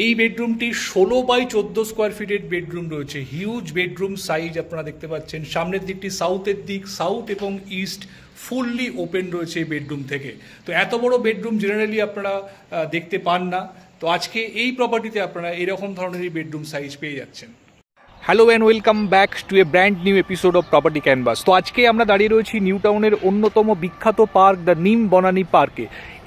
এই বেডরুমটি ষোলো বাই চোদ্দ স্কোয়ার ফিটের বেডরুম রয়েছে। হিউজ বেডরুম সাইজ আপনারা দেখতে পাচ্ছেন। সামনের দিকটি সাউথের দিক সাউথ এবং ইস্ট ফুললি ওপেন রয়েছে এই বেডরুম থেকে। তো এত বড় বেডরুম জেনারেলি আপনারা দেখতে পান না। তো আজকে এই প্রপার্টিতে আপনারা এরকম ধরনেরই বেডরুম সাইজ পেয়ে যাচ্ছেন। Hello and welcome back to a brand new episode of property canvas তো আজকে আমরা দাঁড়িয়ে রয়েছি নিউ টাউনের অন্যতম বিখ্যাত পার্ক, দ্য নিম বনানী পার্কে।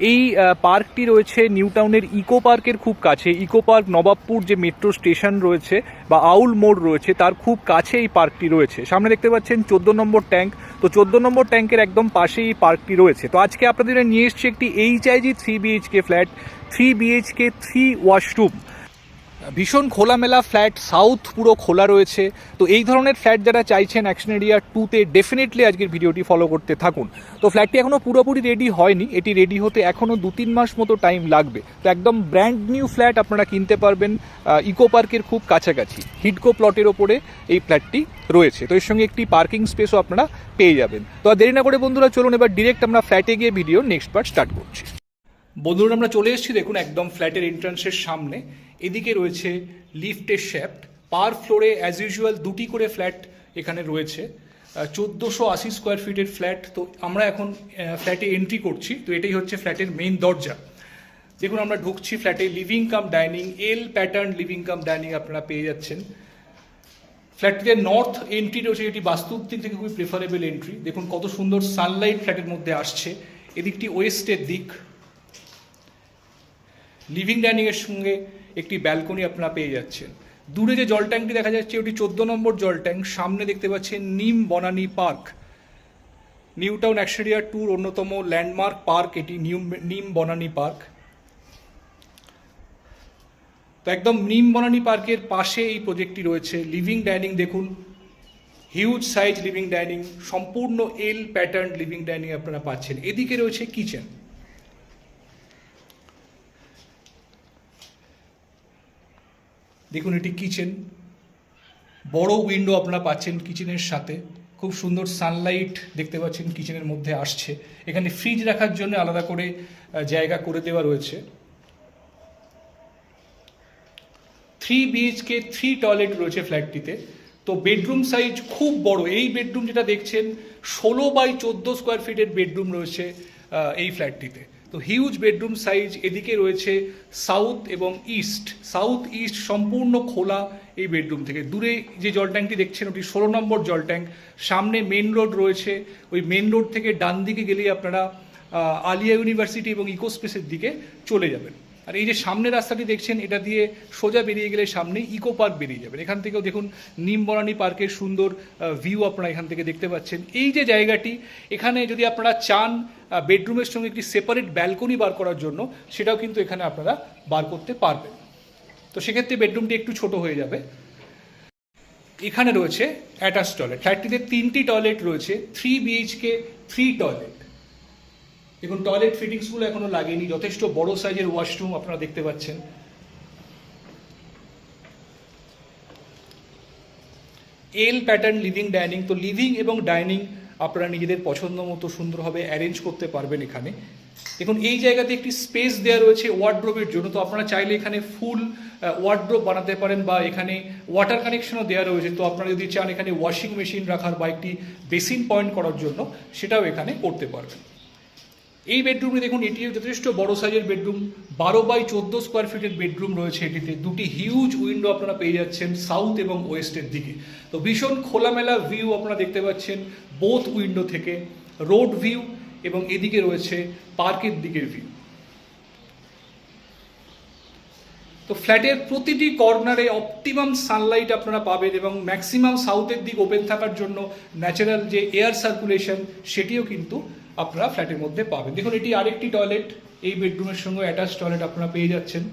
এই পার্কটি রয়েছে নিউ টাউনের ইকো পার্কের খুব কাছে। ইকো পার্ক নবাবপুর যে মেট্রো স্টেশন রয়েছে বা আউল মোড় রয়েছে, তার খুব কাছে এই পার্কটি রয়েছে। সামনে দেখতে পাচ্ছেন চোদ্দ নম্বর ট্যাঙ্ক। তো চোদ্দ নম্বর ট্যাঙ্কের একদম পাশেই এই পার্কটি রয়েছে। তো আজকে আপনাদের নিয়ে এসছি একটি HIG three BHK flat three BHK three washroom ভীষণ খোলামেলা ফ্ল্যাট সাউথ পুরো খোলা রয়েছে। তো এই ধরনের ফ্ল্যাট যারা চাইছেন অ্যাকশন এরিয়া টুতে ডেফিনেটলি আজকের ভিডিওটি ফলো করতে থাকুন। তো ফ্ল্যাটটি এখনও পুরোপুরি রেডি হয়নি। এটি রেডি হতে এখনও দু তিন মাস মতো টাইম লাগবে। তো একদম ব্র্যান্ড নিউ ফ্ল্যাট আপনারা কিনতে পারবেন ইকো পার্কের খুব কাছাকাছি হিডকো প্লটের ওপরে এই ফ্ল্যাটটি রয়েছে। তো এর সঙ্গে একটি পার্কিং স্পেসও আপনারা পেয়ে যাবেন। তো আর দেরি না করে বন্ধুরা, চলুন এবার ডিরেক্ট আমরা ফ্ল্যাটে গিয়ে ভিডিও নেক্সট পার্ট স্টার্ট করছি। বন্ধুরা, আমরা চলে এসেছি, দেখুন, একদম ফ্ল্যাটের এন্ট্রান্সের সামনে। এদিকে রয়েছে লিফটের শ্যাফট পার ফ্লোরে অ্যাজ ইউজুয়াল দুটি করে ফ্ল্যাট এখানে রয়েছে। চোদ্দোশো আশি স্কোয়ার ফিটের ফ্ল্যাট তো আমরা এখন ফ্ল্যাটে এন্ট্রি করছি। তো এটাই হচ্ছে ফ্ল্যাটের মেইন দরজা। দেখুন, আমরা ঢুকছি ফ্ল্যাটে living cum dining L pattern living cum dining আপনারা পেয়ে যাচ্ছেন। ফ্ল্যাটটিতে নর্থ এন্ট্রি রয়েছে, এটি বাস্তুর দিক থেকে খুবই প্রেফারেবল এন্ট্রি দেখুন, কত সুন্দর সানলাইট ফ্ল্যাটের মধ্যে আসছে। এদিকটি ওয়েস্টের দিক। লিভিং ডাইনিংয়ের সঙ্গে একটি ব্যালকনি আপনারা পেয়ে যাচ্ছেন। দূরে যে জল ট্যাঙ্কটি দেখা যাচ্ছে, ওটি চোদ্দ নম্বর জল ট্যাঙ্ক সামনে দেখতে পাচ্ছেন Neem Banani park new town action area two অন্যতম ল্যান্ডমার্ক পার্ক এটি নিউ নিম বনানি পার্ক তো একদম নিম বনানি পার্কের পাশে এই প্রজেক্টটি রয়েছে। লিভিং ডাইনিং দেখুন হিউজ সাইজ লিভিং ডাইনিং সম্পূর্ণ এল প্যাটার্ন লিভিং ডাইনিং আপনারা পাচ্ছেন। এদিকে রয়েছে কিচেন দেখুন, এটি কিচেন বড় উইন্ডো আপনারা পাচ্ছেন কিচেনের সাথে। খুব সুন্দর সানলাইট দেখতে পাচ্ছেন কিচেনের মধ্যে আসছে। এখানে ফ্রিজ রাখার জন্য আলাদা করে জায়গা করে দেওয়া রয়েছে। থ্রি বিএইচকে থ্রি টয়লেট রয়েছে ফ্ল্যাটটিতে তো বেডরুম সাইজ খুব বড়। এই বেডরুম যেটা দেখছেন, ষোলো বাই চোদ্দ স্কোয়ার ফিটের বেডরুম রয়েছে এই ফ্ল্যাটটিতে তো হিউজ বেডরুম সাইজ এদিকে রয়েছে সাউথ এবং ইস্ট সাউথ ইস্ট সম্পূর্ণ খোলা এই বেডরুম থেকে। দূরে যে জল ট্যাঙ্কটি দেখছেন, ওটি ষোলো নম্বর জল ট্যাঙ্ক সামনে মেন রোড রয়েছে। ওই মেন রোড থেকে ডান দিকে গেলেই আপনারা আলিয়া ইউনিভার্সিটি এবং ইকোস্পেসের দিকে চলে যাবেন। আর এই যে সামনে রাস্তাটি দেখছেন, এটা দিয়ে সোজা বেরিয়ে গেলে সামনে ইকো পার্ক বেরিয়ে যাবেন। এখান থেকেও দেখুন নিমবরানি পার্কের সুন্দর ভিউ আপনারা এখান থেকে দেখতে পাচ্ছেন। এই যে জায়গাটি, এখানে যদি আপনারা চান বেডরুমের সঙ্গে একটি সেপারেট ব্যালকনি বার করার জন্য, সেটাও কিন্তু এখানে আপনারা বার করতে পারবেন। তো সেক্ষেত্রে বেডরুমটি একটু ছোট হয়ে যাবে। এখানে রয়েছে অ্যাটাচ টয়লেট ফ্ল্যাটটিতে তিনটি টয়লেট রয়েছে। থ্রি বিএইচকে থ্রি টয়লেট দেখুন টয়লেট ফিটিংসগুলো এখনও লাগেনি। যথেষ্ট বড় সাইজের ওয়াশরুম আপনারা দেখতে পাচ্ছেন। এল প্যাটার্ন লিভিং ডাইনিং তো লিভিং এবং ডাইনিং আপনারা নিজেদের পছন্দ মতো সুন্দরভাবে অ্যারেঞ্জ করতে পারবেন এখানে। দেখুন, এই জায়গাতে একটি স্পেস দেওয়া রয়েছে ওয়ার্ড্রোবের জন্য। তো আপনারা চাইলে এখানে ফুল ওয়ার্ড্রোব বানাতে পারেন বা এখানে ওয়াটার কানেকশনও দেওয়া রয়েছে। তো আপনারা যদি চান এখানে ওয়াশিং মেশিন রাখার বা একটি বেসিন পয়েন্ট করার জন্য, সেটাও এখানে করতে পারবেন। এই বেডরুমে দেখুন এটিও যথেষ্ট বড় সাইজের বেডরুম বারো বাই চোদ্দ স্কোয়ার ফিটের বেডরুম রয়েছে এটিতে। দুটি হিউজ উইন্ডো আপনারা পেয়ে যাচ্ছেন সাউথ এবং ওয়েস্টের দিকে। তো ভীষণ খোলামেলা ভিউ আপনারা দেখতে পাচ্ছেন বোথ উইন্ডো থেকে। রোড ভিউ এবং এদিকে রয়েছে পার্কের দিকের ভিউ তো ফ্ল্যাটের প্রতিটি কর্নারে অপটিমাম সানলাইট আপনারা পাবেন এবং ম্যাক্সিমাম সাউথের দিক ওপেন থাকার জন্য ন্যাচারাল যে এয়ার সার্কুলেশন সেটিও কিন্তু আপনারা ফ্ল্যাটের মধ্যে পাবেন। দেখুন, এটি আরেকটি টয়লেট এই বেডরুমের সঙ্গে অ্যাটাচ টয়লেট আপনারা পেয়ে যাচ্ছেন।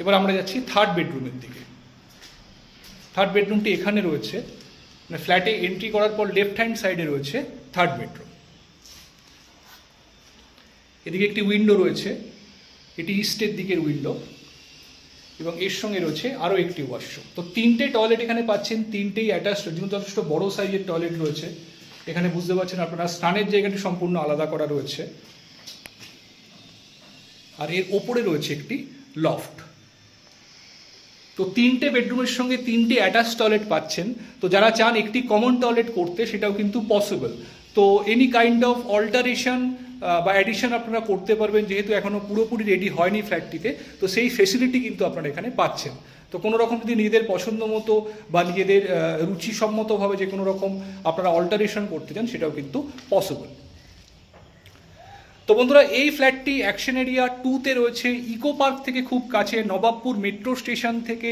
এবার আমরা যাচ্ছি থার্ড বেডরুমের দিকে। থার্ড বেডরুমটি এখানে রয়েছে। মানে ফ্ল্যাটে এন্ট্রি করার পর লেফট হ্যান্ড সাইডে রয়েছে থার্ড বেডরুম এদিকে একটি উইন্ডো রয়েছে। এটি ইস্টের দিকের উইন্ডো এবং এর সঙ্গে রয়েছে আরও একটি ওয়াশরুম তো তিনটে টয়লেট এখানে পাচ্ছেন, তিনটেই অ্যাটাচ যেহেতু যথেষ্ট বড় সাইজের টয়লেট রয়েছে। এখানে বুঝতে পারছেন আপনারা, স্নানের জায়গাটি সম্পূর্ণ আলাদা করা রয়েছে। আর এর ওপরে রয়েছে একটি লফট তো তিনটে বেডরুমের সঙ্গে তিনটে অ্যাটাচ টয়লেট পাচ্ছেন। তো যারা চান একটি কমন টয়লেট করতে, সেটাও কিন্তু পসিবল তো এনি কাইন্ড অফ অল্টারেশন বা অ্যাডিশন আপনারা করতে পারবেন, যেহেতু এখনও পুরোপুরি রেডি হয়নি ফ্ল্যাটটিতে তো সেই ফেসিলিটি কিন্তু আপনারা এখানে পাচ্ছেন। তো কোনো রকম যদি নিজেদের পছন্দ মতো বা নিজেদের রুচিসম্মতভাবে যে কোনো রকম আপনারা অল্টারেশন করতে চান, সেটাও কিন্তু পসিবল তো বন্ধুরা, এই ফ্ল্যাটটি অ্যাকশন এরিয়া টুতে রয়েছে। ইকো পার্ক থেকে খুব কাছে, নবাবপুর মেট্রো স্টেশন থেকে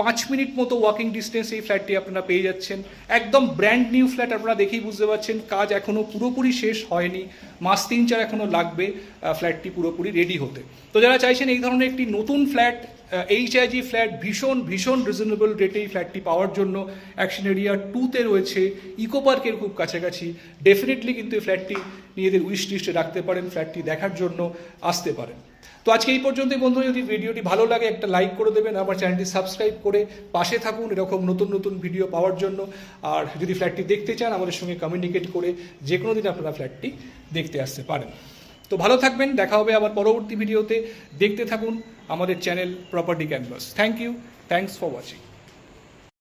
পাঁচ মিনিট মতো ওয়াকিং ডিস্টেন্স এই ফ্ল্যাটটি আপনারা পেয়ে যাচ্ছেন। একদম ব্র্যান্ড নিউ ফ্ল্যাট আপনারা দেখেই বুঝতে পারছেন, কাজ এখনও পুরোপুরি শেষ হয়নি। মাস তিন চার এখনও লাগবে ফ্ল্যাটটি পুরোপুরি রেডি হতে। তো যারা চাইছেন এই ধরনের একটি নতুন ফ্ল্যাট এইচআইজি ফ্ল্যাট ভীষণ ভীষণ রিজনেবল রেটে এই ফ্ল্যাটটি পাওয়ার জন্য অ্যাকশন এরিয়া টুতে রয়েছে। ইকো পার্কের খুব কাছাকাছি। ডেফিনেটলি কিন্তু এই ফ্ল্যাটটি নিজেদের উইশ লিস্টে রাখতে পারেন ফ্ল্যাটটি দেখার জন্য আসতে পারেন। তো আজকে এই পর্যন্তই বন্ধু যদি ভিডিওটি ভালো লাগে একটা লাইক করে দেবেন, আমার চ্যানেলটি সাবস্ক্রাইব করে পাশে থাকুন এরকম নতুন নতুন ভিডিও পাওয়ার জন্য। আর যদি ফ্ল্যাটটি দেখতে চান, আমাদের সঙ্গে কমিউনিকেট করে যে কোনো দিন আপনারা ফ্ল্যাটটি দেখতে আসতে পারেন। তো ভালো থাকবেন, দেখা হবে আবার পরবর্তী ভিডিওতে দেখতে থাকুন আমাদের channel property canvas thank you thanks for watching